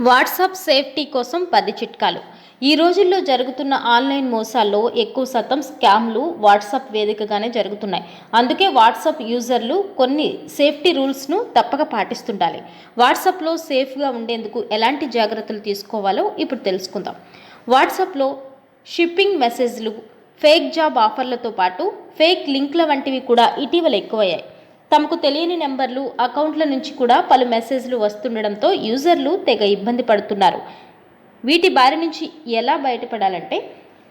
WhatsApp safety కోసం పది చిట్కాలు. ఈ రోజుల్లో జరుగుతున్న ఆన్లైన్ మోసాల్లో ఎక్కువ శాతం స్కామ్లు వాట్సాప్ వేదికగానే జరుగుతున్నాయి. అందుకే వాట్సాప్ యూజర్లు కొన్ని సేఫ్టీ రూల్స్ను తప్పక పాటిస్తుండాలి. వాట్సాప్లో సేఫ్గా ఉండేందుకు ఎలాంటి జాగ్రత్తలు తీసుకోవాలో ఇప్పుడు తెలుసుకుందాం. వాట్సాప్లో షిప్పింగ్ మెసేజ్లు ఫేక్ జాబ్ ఆఫర్లతో పాటు ఫేక్ లింక్ల వంటివి కూడా ఇటీవల ఎక్కువయ్యాయి. తమకు తెలియని నెంబర్లు అకౌంట్ల నుంచి కూడా పలు మెసేజ్లు వస్తుండడంతో యూజర్లు తెగ ఇబ్బంది పడుతున్నారు. వీటి బారి నుంచి ఎలా బయటపడాలంటే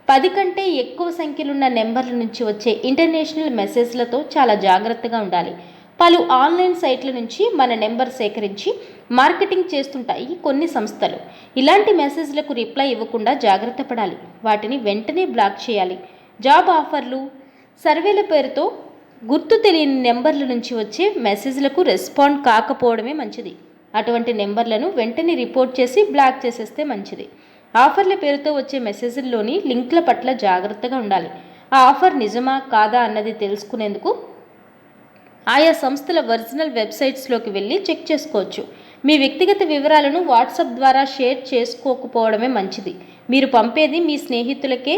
పది కంటే ఎక్కువ సంఖ్యలున్న నెంబర్ల నుంచి వచ్చే ఇంటర్నేషనల్ మెసేజ్లతో చాలా జాగ్రత్తగా ఉండాలి. పలు ఆన్లైన్ సైట్ల నుంచి మన నెంబర్ సేకరించి మార్కెటింగ్ చేస్తుంటాయి కొన్ని సంస్థలు. ఇలాంటి మెసేజ్లకు రిప్లై ఇవ్వకుండా జాగ్రత్త పడాలి. వాటిని వెంటనే బ్లాక్ చేయాలి. జాబ్ ఆఫర్లు సర్వేల పేరుతో గుర్తు తెలియని నెంబర్ల నుంచి వచ్చే మెసేజ్లకు రెస్పాండ్ కాకపోవడమే మంచిది. అటువంటి నెంబర్లను వెంటనే రిపోర్ట్ చేసి బ్లాక్ చేసేస్తే మంచిది. ఆఫర్ల పేరుతో వచ్చే మెసేజ్ల్లోని లింక్ల పట్ల జాగ్రత్తగా ఉండాలి. ఆ ఆఫర్ నిజమా కాదా అన్నది తెలుసుకునేందుకు ఆయా సంస్థల ఒరిజినల్ వెబ్సైట్స్లోకి వెళ్ళి చెక్ చేసుకోవచ్చు. మీ వ్యక్తిగత వివరాలను వాట్సాప్ ద్వారా షేర్ చేసుకోకపోవడమే మంచిది. మీరు పంపేది మీ స్నేహితులకే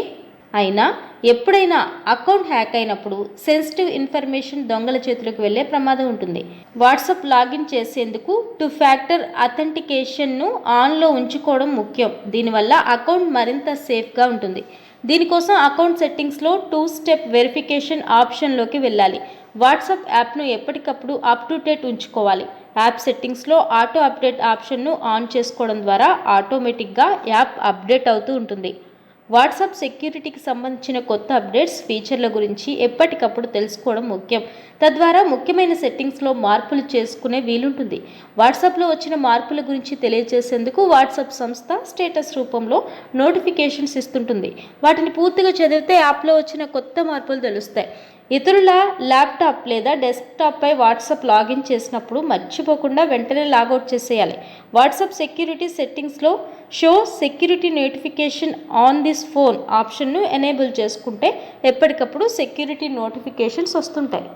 అయినా ఎప్పుడైనా అకౌంట్ హ్యాక్ అయినప్పుడు సెన్సిటివ్ ఇన్ఫర్మేషన్ దొంగల చేతులకు వెళ్ళే ప్రమాదం ఉంటుంది. వాట్సాప్ లాగిన్ చేసేందుకు టు ఫ్యాక్టర్ అథెంటికేషన్ను ఆన్లో ఉంచుకోవడం ముఖ్యం. దీనివల్ల అకౌంట్ మరింత సేఫ్గా ఉంటుంది. దీనికోసం అకౌంట్ సెట్టింగ్స్లో టూ స్టెప్ వెరిఫికేషన్ ఆప్షన్లోకి వెళ్ళాలి. వాట్సాప్ యాప్ను ఎప్పటికప్పుడు అప్ టు డేట్ ఉంచుకోవాలి. యాప్ సెట్టింగ్స్లో ఆటో అప్డేట్ ఆప్షన్ను ఆన్ చేసుకోవడం ద్వారా ఆటోమేటిక్గా యాప్ అప్డేట్ అవుతూ ఉంటుంది. వాట్సాప్ సెక్యూరిటీకి సంబంధించిన కొత్త అప్డేట్స్ ఫీచర్ల గురించి ఎప్పటికప్పుడు తెలుసుకోవడం ముఖ్యం. తద్వారా ముఖ్యమైన సెట్టింగ్స్లో మార్పులు చేసుకునే వీలుంటుంది. వాట్సాప్లో వచ్చిన మార్పుల గురించి తెలియజేసేందుకు వాట్సాప్ సంస్థ స్టేటస్ రూపంలో నోటిఫికేషన్స్ ఇస్తుంటుంది. వాటిని పూర్తిగా చదివితే యాప్లో వచ్చిన కొత్త మార్పులు తెలుస్తాయి. ఇతరుల ల్యాప్టాప్ లేదా డెస్క్టాప్పై వాట్సాప్ లాగిన్ చేసినప్పుడు మర్చిపోకుండా వెంటనే లాగౌట్ చేసేయాలి. WhatsApp security సెట్టింగ్స్లో show security notification on this phone ఆప్షన్ను enable చేసుకుంటే ఎప్పటికప్పుడు సెక్యూరిటీ నోటిఫికేషన్స్ వస్తుంటాయి.